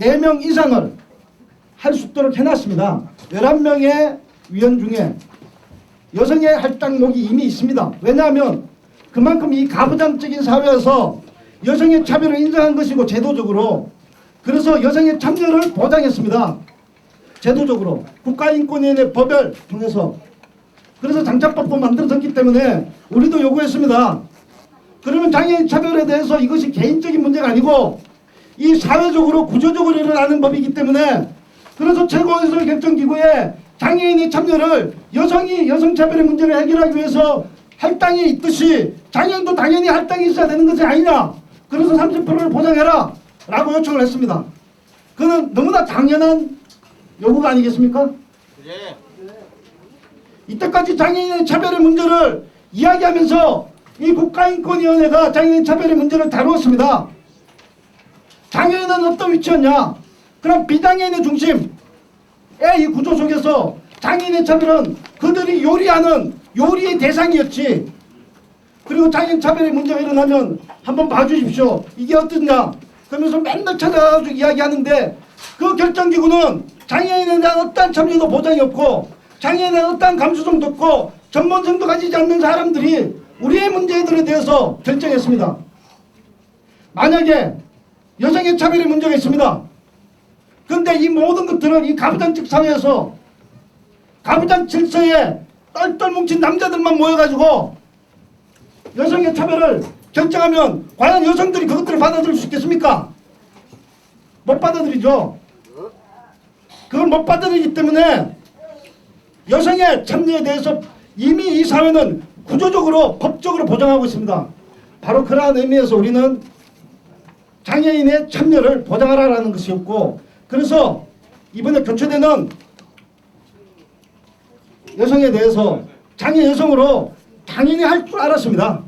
4명 이상을 할 수 있도록 해놨습니다. 11명의 위원 중에 여성의 할당목이 이미 있습니다. 왜냐하면 그만큼 이 가부장적인 사회에서 여성의 차별을 인정한 것이고 제도적으로 그래서 여성의 참여를 보장했습니다. 제도적으로 국가인권위원회 법을 통해서 그래서 장차법도 만들어졌기 때문에 우리도 요구했습니다. 그러면 장애인 차별에 대해서 이것이 개인적인 문제가 아니고 이 사회적으로 구조적으로 일어나는 법이기 때문에 그래서 최고의술 결정기구에 장애인의 참여를 여성이 여성 차별의 문제를 해결하기 위해서 할당이 있듯이 장애인도 당연히 할당이 있어야 되는 것이 아니냐. 그래서 30%를 보장해라 라고 요청을 했습니다. 그는 너무나 당연한 요구가 아니겠습니까? 예. 이때까지 장애인의 차별의 문제를 이야기하면서 이 국가인권위원회가 장애인 차별의 문제를 다루었습니다. 장애인은 어떤 위치였냐? 그럼 비장애인의 중심의 이 구조 속에서 장애인의 차별은 그들이 요리하는 요리의 대상이었지. 그리고 장애인 차별의 문제가 일어나면 한번 봐주십시오. 이게 어떠냐? 그러면서 맨날 찾아가지고 이야기하는데 그 결정기구는 장애인에 대한 어떠한 참여도 보장이 없고 장애인에 대한 어떠한 감수성도 없고 전문성도 가지지 않는 사람들이 우리의 문제들에 대해서 결정했습니다. 만약에 여성의 차별의 문제가 있습니다. 그런데 이 모든 것들은 이 가부장적 사회에서 가부장 질서에 똘똘 뭉친 남자들만 모여가지고 여성의 차별을 결정하면 과연 여성들이 그것들을 받아들일 수 있겠습니까? 못 받아들이죠. 그걸 못 받아들이기 때문에 여성의 참여에 대해서 이미 이 사회는 구조적으로 법적으로 보장하고 있습니다. 바로 그러한 의미에서 우리는 장애인의 참여를 보장하라는 것이었고 그래서 이번에 교체되는 여성에 대해서 장애 여성으로 당연히 할 줄 알았습니다.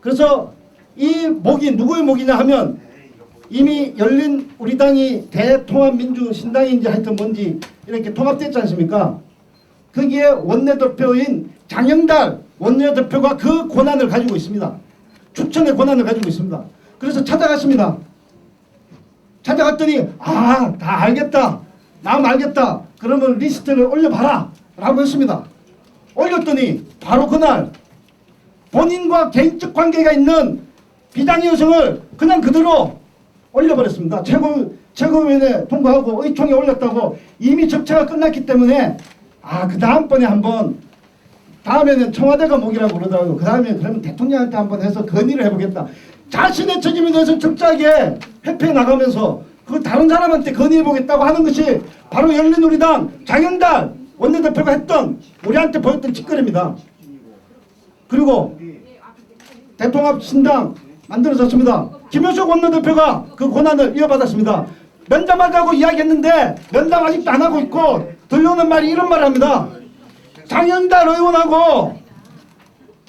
그래서 이 목이 누구의 목이냐 하면 이미 열린 우리 당이 대통합민주신당인지 하여튼 뭔지 이렇게 통합됐지 않습니까? 거기에 원내대표인 장영달 원내대표가 그 권한을 가지고 있습니다. 추천의 권한을 가지고 있습니다. 그래서 찾아갔습니다. 찾아갔더니 아 다 알겠다. 남 알겠다. 그러면 리스트를 올려봐라. 라고 했습니다. 올렸더니 바로 그날 본인과 개인적 관계가 있는 비당의 여성을 그냥 그대로 올려버렸습니다. 최고, 최고위원회 통과하고 의총에 올렸다고 이미 접체가 끝났기 때문에 아, 그 다음번에 한번 다음에는 청와대가 목이라고 그러더라고요. 그 다음에 그러면 대통령한테 한번 해서 건의를 해보겠다. 자신의 책임에 대해서 적자하게 회피해 나가면서 그 다른 사람한테 건의해 보겠다고 하는 것이 바로 열린우리당 장영달 원내대표가 했던 우리한테 보였던 짓거리입니다. 그리고 대통합 신당 만들어졌습니다. 김효석 원내대표가 그 권한을 이어받았습니다. 면담하자고 이야기했는데 면담 아직도 안 하고 있고 들려오는 말이 이런 말을 합니다. 장영달 의원하고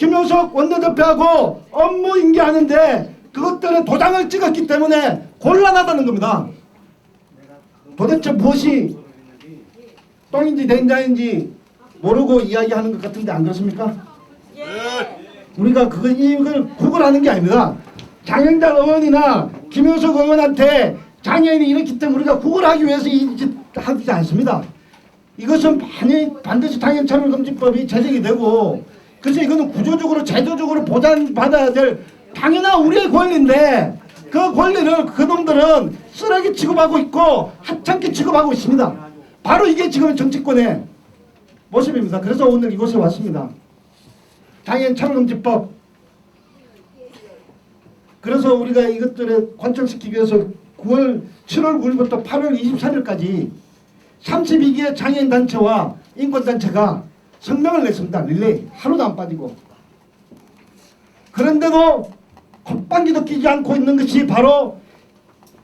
김효석 원내대표하고 업무 인계하는데 그것들은 도장을 찍었기 때문에 곤란하다는 겁니다. 도대체 무엇이 똥인지 된장인지 모르고 이야기하는 것 같은데 안 그렇습니까? 우리가 그걸 이걸 구걸하는 게 아닙니다. 장영달 의원이나 김효석 의원한테 장애인이 이렇기 때문에 우리가 구걸하기 위해서 이 짓 하지 않습니다. 이것은 반드시 장애인 차별금지법이 제정이 되고 그래서 이거는 구조적으로 제도적으로 보장받아야 될 당연한 우리의 권리인데 그 권리를 그 놈들은 쓰레기 취급하고 있고 하찮게 취급하고 있습니다. 바로 이게 지금 정치권의 모습입니다. 그래서 오늘 이곳에 왔습니다. 장애인 차별금지법 그래서 우리가 이것들을 관철시키기 위해서 9월 7월 9일부터 8월 23일까지 32개 장애인 단체와 인권 단체가 성명을 냈습니다. 릴레이 하루도 안 빠지고 그런데도 콧방귀도 끼지 않고 있는 것이 바로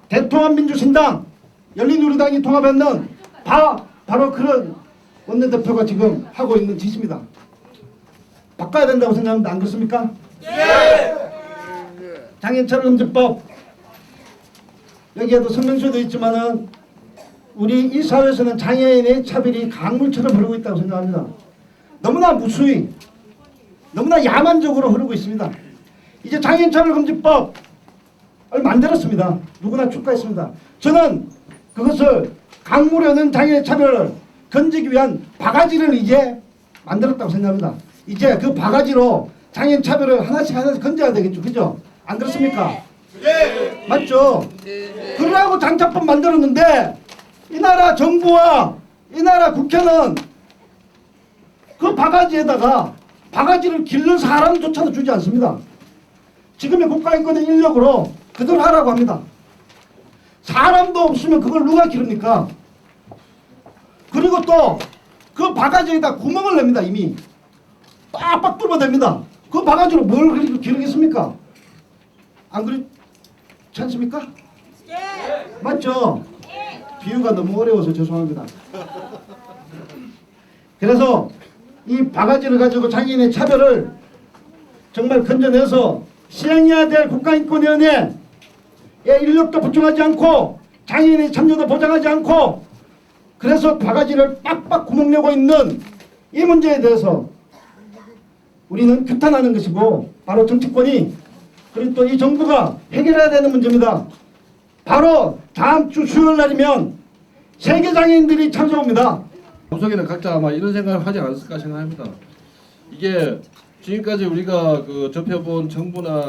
대통합민주신당 열린우리당이 통합했는 바, 바로 그런 원내대표가 지금 하고 있는 짓입니다. 바꿔야 된다고 생각합니다. 안 그렇습니까? 장애인차별금지법 여기에도 설명서도 있지만은 우리 이 사회에서는 장애인의 차별이 강물처럼 흐르고 있다고 생각합니다. 너무나 무수히 너무나 야만적으로 흐르고 있습니다. 이제 장애인차별 금지법을 만들었습니다. 누구나 축하했습니다. 저는 그것을 강물에는 장애인 차별을 건지기 위한 바가지를 이제 만들었다고 생각합니다. 이제 그 바가지로 장애인 차별을 하나씩 하나씩 건져야 되겠죠. 그죠? 안 그렇습니까? 맞죠? 그러라고 장차법 만들었는데 이 나라 정부와 이 나라 국회는 그 바가지에다가 바가지를 길는 사람조차도 주지 않습니다. 지금의 국가인권의 인력으로 그대로 하라고 합니다. 사람도 없으면 그걸 누가 기릅니까? 그리고 또 그 바가지에다 구멍을 냅니다 이미 빡빡 뚫어댑니다. 그 바가지로 뭘 그렇게 기르겠습니까? 안 그렇지 않습니까? 맞죠? 비유가 너무 어려워서 죄송합니다. 그래서 이 바가지를 가지고 장애인의 차별을 정말 건져내서 시행해야 될 국가인권위원회에 인력도 보충하지 않고 장애인의 참여도 보장하지 않고 그래서 바가지를 빡빡 구멍 내고 있는 이 문제에 대해서 우리는 규탄하는 것이고 바로 정치권이 그리고 또 이 정부가 해결해야 되는 문제입니다. 바로 다음 주 수요일 날이면 세계 장애인들이 찾아옵니다. 방송에는 각자 아마 이런 생각을 하지 않았을까 생각합니다. 이게 지금까지 우리가 그 접해본 정부나